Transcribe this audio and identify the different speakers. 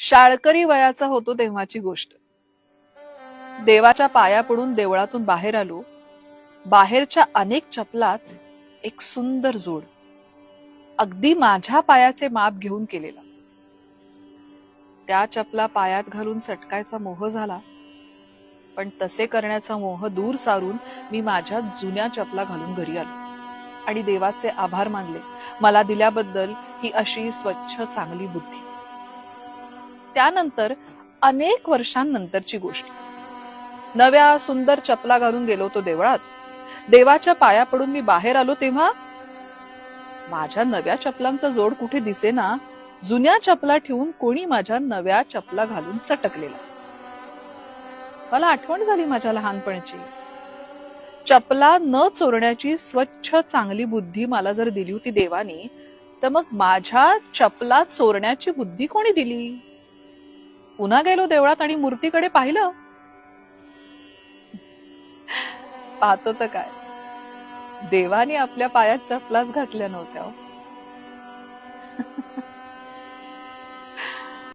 Speaker 1: शाळकरी वयाचा होतो तेव्हाची गोष्ट. देवाच्या पाया पडून देवळातून बाहेर आलो. बाहेरच्या अनेक चपलात एक सुंदर जोड. अगदी माझ्या पायाचे माप घेऊन केलेला. त्या चपला पायात घालून सटकायचा मोह झाला. पण तसे करण्याचा मोह दूर सारून मी माझ्या जुन्या चपला घालून घरी आलो. आणि देवाचे आभार मानले. मला दिल्याबद्दल ही अशी स्वच्छ चांगली बुद्धी. त्यानंतर अनेक वर्षांनंतरची गोष्ट. नव्या सुंदर चपला घालून गेलो तो देवळात. देवाच्या पाया पडून मी बाहेर आलो तेव्हा माझ्या नव्या चपलांचा जोड कुठे दिसेना जुन्या चपला ठेवून कोणी माझ्या नव्या चपला घालून सटकलेला. मला आठवण झाली माझ्या लहानपणीची. चपला न चोरण्याची स्वच्छ चांगली बुद्धी मला जर दिली होती देवानी तर मग माझ्या चपला चोरण्याची बुद्धी कोणी दिली? पुन्हा गेलो देवळात आणि मूर्तीकडे पाहिलं? पाहतो तर काय. देवाने आपल्या पायात चपलाच घातल्या नव्हत्या हो.